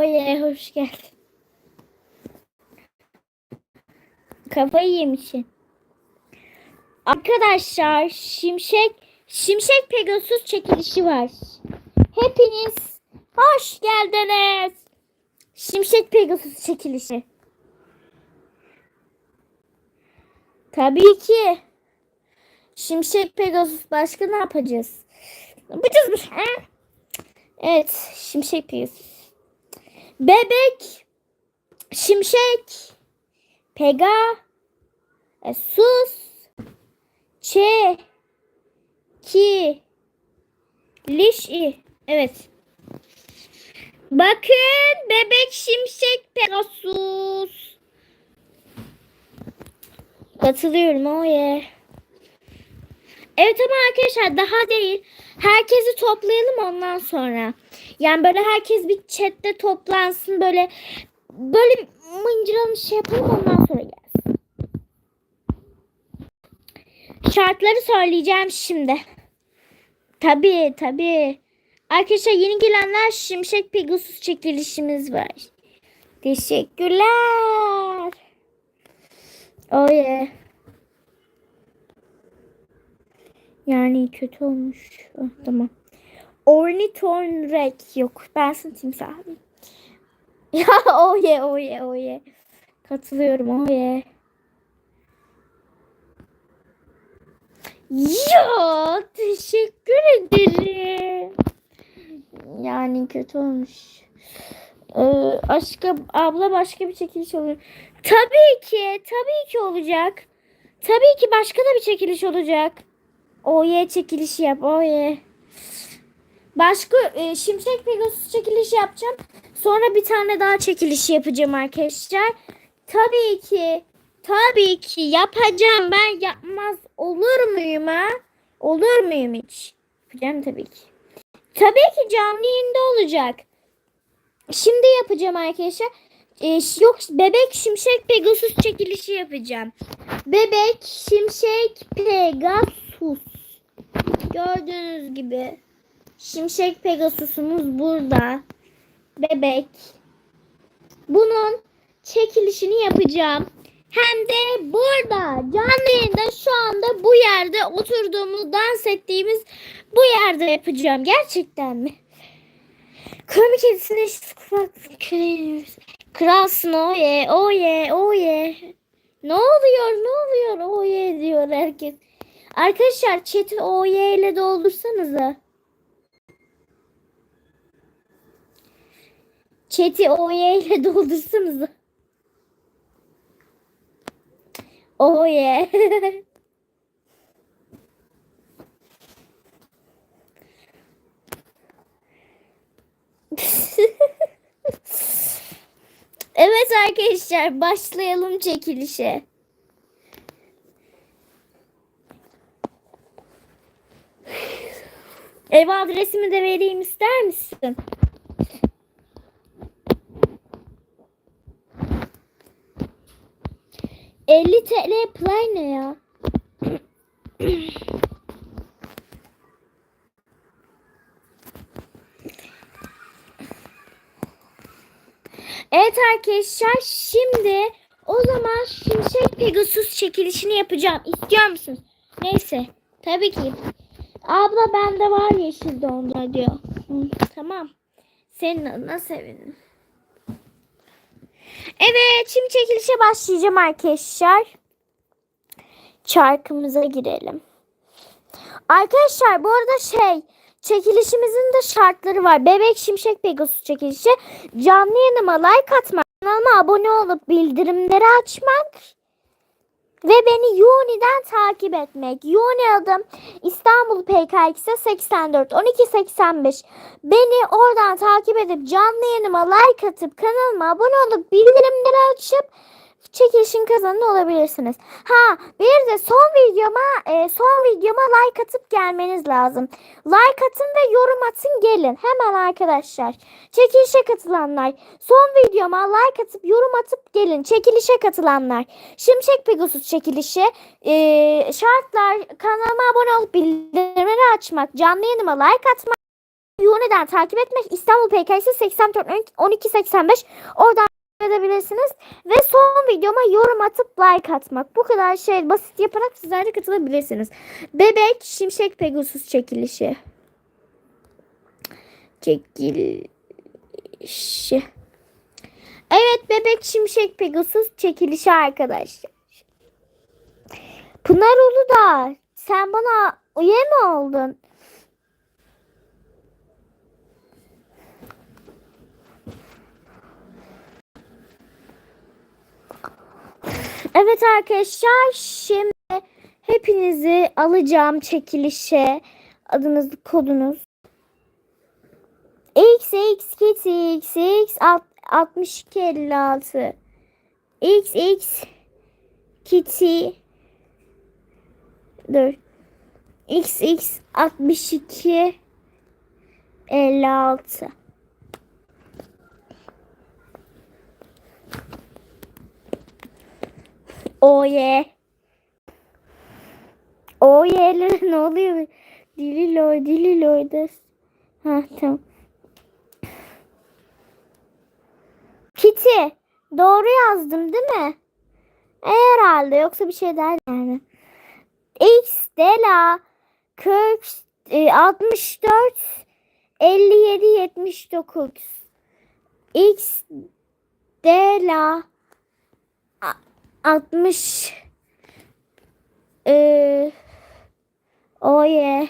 Oye hoş geldin. Kafayı yemişsin. Arkadaşlar Şimşek Şimşek Pegasus çekilişi var. Hepiniz hoş geldiniz. Şimşek Pegasus çekilişi. Tabii ki. Şimşek Pegasus başka ne yapacağız? Ne yapacağız? Evet, Şimşek Pegasus. Bebek, Şimşek, Pega, e, Sus, Çe, Ki, Lişi. Evet. Bakın bebek şimşek Pegasus. Katılıyorum o ye. Evet ama arkadaşlar daha değil. Herkesi toplayalım ondan sonra. Yani böyle herkes bir chatte toplansın böyle böyle mıncıranı şey yapalım ondan sonra gelsin. Şartları söyleyeceğim şimdi. Tabii tabii. Arkadaşlar yeni gelenler Şimşek Pegasus çekilişimiz var. Teşekkürler. Oh yeah. Yani kötü olmuş. Oh, tamam. Ornithornrek yok. Ben sana timsahım. Ya yeah yeah oh yeah. Katılıyorum yeah. Ya teşekkür ederim. Yani kötü olmuş. Ee, aşka abla başka bir çekiliş olur. Tabii ki, tabii ki olacak. Tabii ki başka da bir çekiliş olacak. Oye çekilişi yap, oye. Başka e, Şimşek Pegasus çekilişi yapacağım. Sonra bir tane daha çekilişi yapacağım arkadaşlar. Tabii ki, tabii ki yapacağım. Ben yapmaz olur muyum ha? Olur muyum hiç? Yapacağım tabii ki. Tabii ki canlı yayında olacak. Şimdi yapacağım arkadaşlar. Ee, yok bebek şimşek pegasus çekilişi yapacağım. Bebek şimşek pegasus. Gördüğünüz gibi şimşek pegasusumuz burada. Bebek. Bunun çekilişini yapacağım. Hem de burada canlı yayında şu anda bu yerde oturduğumuz dans ettiğimiz bu yerde yapacağım. Gerçekten mi? Kremi kedisine kulak kırıyoruz. Kralsın o ye, o ye, o ye. Ne oluyor, ne oluyor o ye diyor herkes. Arkadaşlar chat'i o ye ile doldursanıza. Chat'i o ye ile doldursanıza. O ye. Evet arkadaşlar başlayalım çekilişe. Ev adresimi de vereyim ister misin? ...50 TL play ne ya? Evet arkadaşlar şimdi o zaman Şimşek Pegasus çekilişini yapacağım. İstiyor musunuz? Neyse tabii ki. Abla bende var yeşil dondurma diyor. Hı, tamam. Senin adına sevindim. Evet şimdi çekilişe başlayacağım arkadaşlar. Çarkımıza girelim. Arkadaşlar bu arada şey çekilişimizin de şartları var. Bebek Şimşek Pegasus çekilişi. Canlı yayınıma like atmak, kanalıma abone olup bildirimleri açmak ve beni Yuni'den takip etmek. Yuni adım İstanbul PKX'e 84 12 85. Beni oradan takip edip canlı yayınıma like atıp kanalıma abone olup bildirimleri açıp çekilişin kazananı olabilirsiniz. Ha bir de son videoma e, son videoma like atıp gelmeniz lazım. Like atın ve yorum atın gelin. Hemen arkadaşlar. Çekilişe katılanlar. Son videoma like atıp yorum atıp gelin. Çekilişe katılanlar. Şimşek Pegasus çekilişi. E, şartlar kanalıma abone olup bildirimleri açmak. Canlı yayınıma like atmak. Yone'den takip etmek. İstanbul PKS 84 12 85. Oradan edebilirsiniz. Ve son videoma yorum atıp like atmak. Bu kadar şey basit yaparak sizler de katılabilirsiniz. Bebek Şimşek Pegasus çekilişi. Çekilişi. Evet Bebek Şimşek Pegasus çekilişi arkadaşlar. Pınar Uludağ sen bana üye mi oldun? Evet arkadaşlar şimdi hepinizi alacağım çekilişe. Adınız kodunuz. XX Kitty XX 6256 XX Kitty Dur. XX 62 56 Oye. Oye'lere ne oluyor? Dililoy, Dililoy da. Ha tamam. Kitty. Doğru yazdım değil mi? E, herhalde yoksa bir şey der yani. X Dela 40 e, 64 57 79 X Dela 60 ee, oye.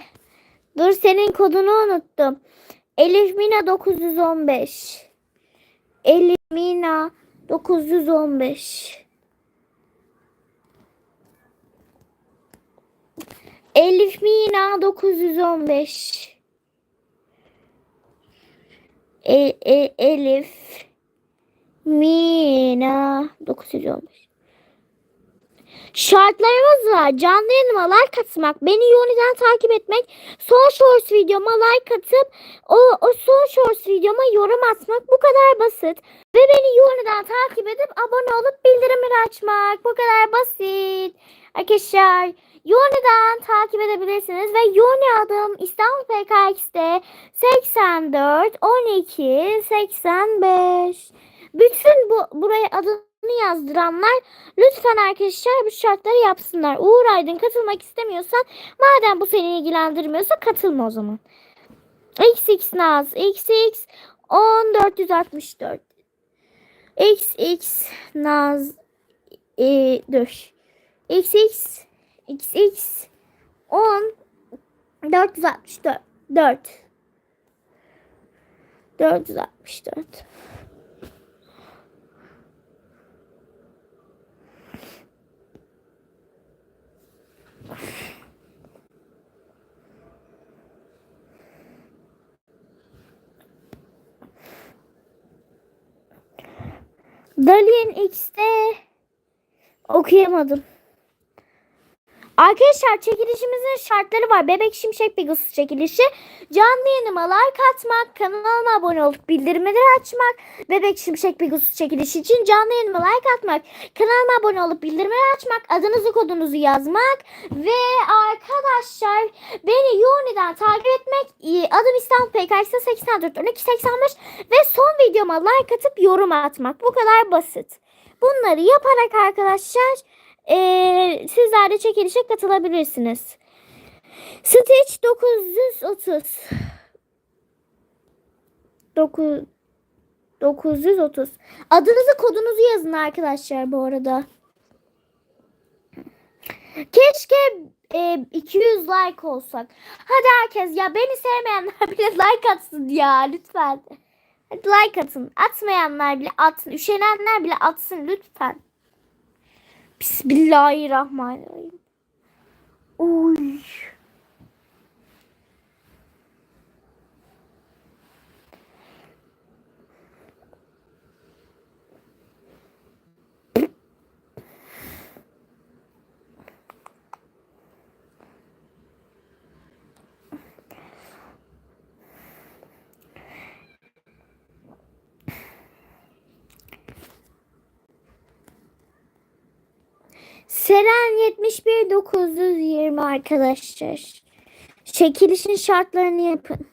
Dur senin kodunu unuttum. Elif Mina 915 Elif Mina 915 Elif Mina 915 e, e, Elif Mina 915 Şartlarımız var. Canlı yayınıma like atmak, beni Yoni'den takip etmek, son shorts videoma like atıp o, o son shorts videoma yorum atmak bu kadar basit. Ve beni Yoni'den takip edip abone olup bildirimleri açmak bu kadar basit. Arkadaşlar Yoni'den takip edebilirsiniz ve Yoni adım İstanbul PKX'de 84 12 85. Bütün bu buraya adını yazdıranlar lütfen arkadaşlar bu şartları yapsınlar. Uğur Aydın katılmak istemiyorsan madem bu seni ilgilendirmiyorsa katılma o zaman. XX Naz XX 10464 XX Naz e, dur. XX XX 10 464 4 464 Dalin X'te okuyamadım. Arkadaşlar çekilişimizin şartları var. Bebek Şimşek Pegasus çekilişi. Canlı yayınıma like atmak, kanalıma abone olup bildirimleri açmak. Bebek Şimşek Pegasus çekilişi için canlı yayınıma like atmak, kanalıma abone olup bildirimleri açmak, adınızı kodunuzu yazmak ve arkadaşlar beni Yuni'den takip etmek. e, Adım İstanbul PKS 84 12 85 ve son videoma like atıp yorum atmak. Bu kadar basit. Bunları yaparak arkadaşlar ee, sizler de çekilişe katılabilirsiniz. Stitch 930 9 930 Adınızı kodunuzu yazın arkadaşlar bu arada. Keşke e, 200 like olsak. Hadi herkes ya beni sevmeyenler bile like atsın ya lütfen. Hadi like atın. Atmayanlar bile atsın. Üşenenler bile atsın lütfen. Bismillahirrahmanirrahim. Uy. Seren 71 920 arkadaşlar. Çekilişin şartlarını yapın.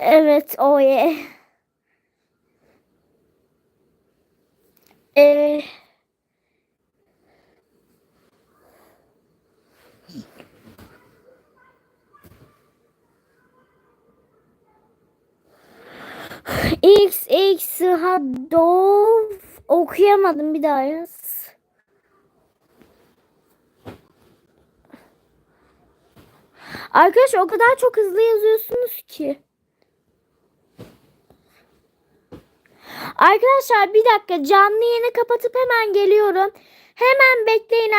Evet, o ye. Ee, X X Hadov okuyamadım bir daha yaz. Arkadaşlar o kadar çok hızlı yazıyorsunuz ki. Arkadaşlar bir dakika canlı yayını kapatıp hemen geliyorum. Hemen bekleyin